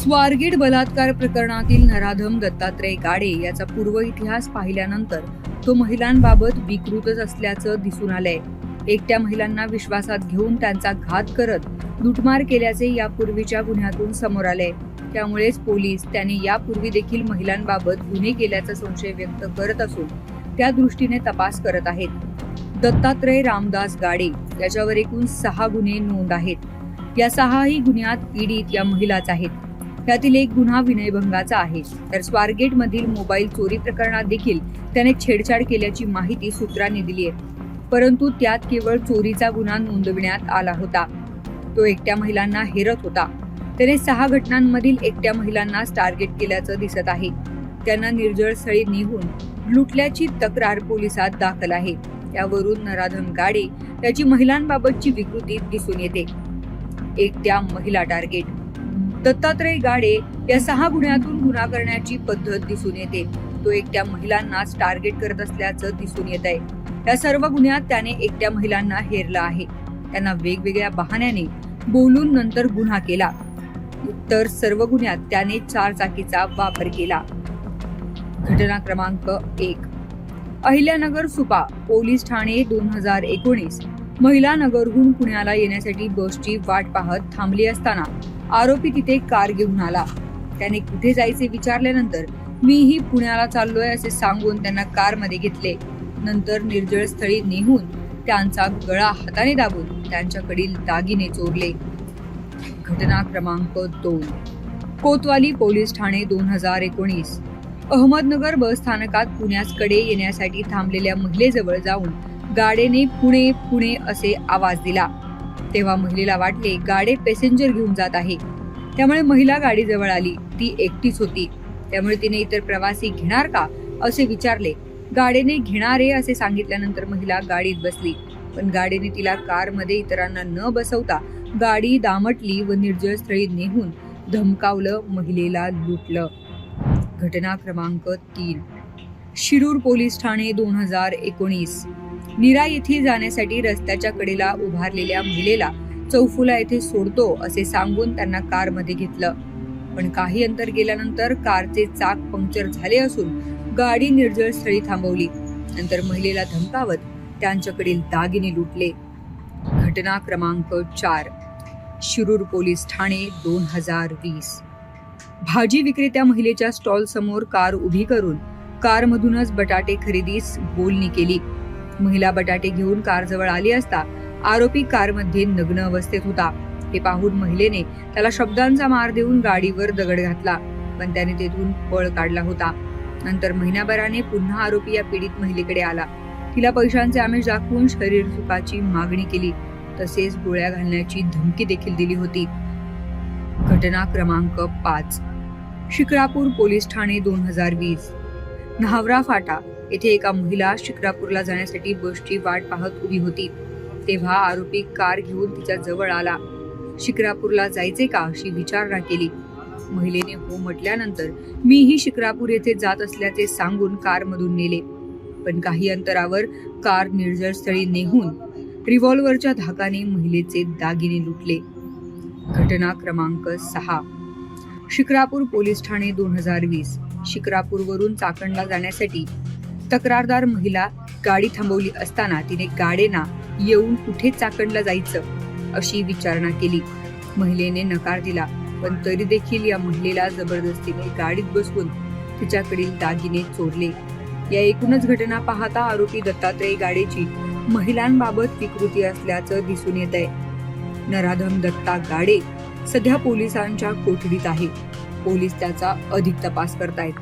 स्वारगेट बलात्कार प्रकरणातील नराधम दत्तात्रय गाडे याचा पूर्व इतिहास पाहिल्यानंतर तो महिलांबाबत विकृतच असल्याचं दिसून आलंय. एकट्या महिलांना विश्वासात घेऊन त्यांचा घात करत लुटमार केल्याचे यापूर्वीच्या गुन्ह्यातून समोर आले त्यामुळेच पोलीस त्यांनी यापूर्वी देखील महिलांबाबत गुन्हे केल्याचा संशय व्यक्त करत असून त्या दृष्टीने तपास करत आहेत. दत्तात्रय रामदास गाडे याच्यावर एकूण सहा गुन्हे नोंद आहेत. या सहाही गुन्ह्यात पीडित या महिलाच आहेत. त्यातील एक गुन्हा विनयभंगाचा आहे. तर स्वारगेट मधील मोबाईल चोरी प्रकरणात देखील त्याने छेडछाड केल्याची माहिती सूत्रांनी दिली आहे. परंतु त्यात केवळ चोरीचा गुन्हा नोंदविण्यात आला होता. तो एकट्या महिलांना हेरत होता. त्याने सहा घटनांमधील एकट्या महिलांना टार्गेट केल्याचं दिसत आहे. त्यांना निर्जळ स्थळी निघून लुटल्याची तक्रार पोलिसात दाखल आहे. त्यावरून नराधम गाडे याची महिलांबाबतची विकृती दिसून येते. एकट्या महिला टार्गेट दत्तात्रय गाडे या सहा गुन्ह्यातून गुन्हा करण्याची पद्धत दिसून येते. तो एकट्या महिलांनाच टार्गेट करत असल्याचं दिसून येत आहे. या सर्व गुन्ह्यात त्याने एकट्या महिलांना हेरलं आहे. त्यांना वेगवेगळ्या बहाण्याने बोलून नंतर गुन्हा केला. तर सर्व गुन्ह्यात त्याने चार चाकीचा वापर केला. घटना क्रमांक एक. अहिल्यानगर सुपा पोलीस ठाणे दोन हजार एकोणीस. महिला नगरहून पुण्याला येण्यासाठी बसची वाट पाहत थांबली असताना आरोपी तिथे कार घेऊन आला. त्याने कुठे जायचे विचारल्यानंतर मीही पुण्याला चाललोय असे सांगून त्यांना कारमध्ये घेतले. नंतर निर्जळ स्थळी नेहून त्यांचा गळा हाताने दाबून त्यांच्याकडील दागिने चोरले. घटना क्रमांक दोन. कोतवाली पोलीस ठाणे दोन हजार एकोणीस. अहमदनगर बस स्थानकात पुण्याकडे येण्यासाठी थांबलेल्या महिलेजवळ जाऊन गाडेने पुणे पुणे असे आवाज दिला. तेव्हा महिलेला वाटले गाडे पॅसेंजर घेऊन जात आहे. त्यामुळे महिला गाडीजवळ आली. ती एकटीच होती. त्यामुळे तिने इतर प्रवासी घेणार का? असे विचारले. गाडीने घेणारे असे सांगितल्यानंतर महिला गाडीत बसली. पण गाडीने तिला कारमध्ये इतरांना न बसवता गाडी दामटली व निर्जळ स्थळी नेहून धमकावलं महिलेला लुटलं. घटना क्रमांक तीन. शिरूर पोलीस ठाणे दोन हजार एकोणीस. निरा येथे जाण्यासाठी रस्त्याच्या कडेला उभारलेल्या महिलेला चौफुला येथे सोडतो असे सांगून त्यांना कारमध्ये घेतलं. पण काही अंतर गेल्यानंतर कारचे चाक पंक्चर झाले असून गाडी निर्जळ स्थळी थांबवली. नंतर महिलेला धमकावत त्यांच्याकडील दागिने लुटले. घटना क्रमांक चार शिरूर पोलीस ठाणे दोन हजार वीस. भाजी विक्रेत्या महिलेच्या स्टॉल समोर कार उभी करून कारमधूनच बटाटे खरेदीस बोलणी केली. महिला बटाटे घेऊन कारजवळ आली असता आरोपी कारमध्ये नग्न अवस्थेत होता. हे पाहून महिलेने त्याला शब्दांचा मार देऊन गाडीवर दगड घातला पण त्याने तेथून पळ काढला होता. नंतर महिन्याभराने पुन्हा आरोपी या पीडित महिलेकडे आला. तिला पैशांचे आमिष दाखवून शरीर सुखाची मागणी केली. तसेच गोळ्या घालण्याची धमकी देखील दिली होती. घटना क्रमांक पाच. शिक्रापूर पोलीस ठाणे दोन हजार वीस. न्हावरा फाटा. येथे एका महिला शिक्रापूरला जाण्यासाठी बसची वाट पाहत उभी होती. तेव्हा आरोपी कार घेऊन तिच्या जवळ आला. शिक्रापूरला जायचे का अशी विचारणा केली. महिलेने हो म्हटल्यानंतर मीही शिक्रापूर येथे जात असल्याचे सांगून कारमधून नेले. पण काही अंतरावर कार निर्जळ स्थळी नेहून रिव्हॉल्व्हरच्या धाकाने महिलेचे दागिने लुटले. घटना क्रमांक सहा. शिक्रापूर पोलीस ठाणे दोन हजार वीस. शिक्रापूरवरून चाकणला जाण्यासाठी तक्रारदार महिला गाडी थांबवली असताना तिने गाडेना येऊन कुठे चाकणला जायचं अशी विचारणा केली. महिलेने नकार दिला पण तरी देखील या महिलेला जबरदस्तीने गाडीत बसवून तिच्याकडील दागिने चोरले. या एकूणच घटना पाहता आरोपी दत्तात्रय गाडेची महिलांबाबत विकृती असल्याचं दिसून येत आहे. नराधम दत्ता गाडे सध्या पोलिसांच्या कोठडीत आहे. पोलीस त्याचा अधिक तपास करतायत.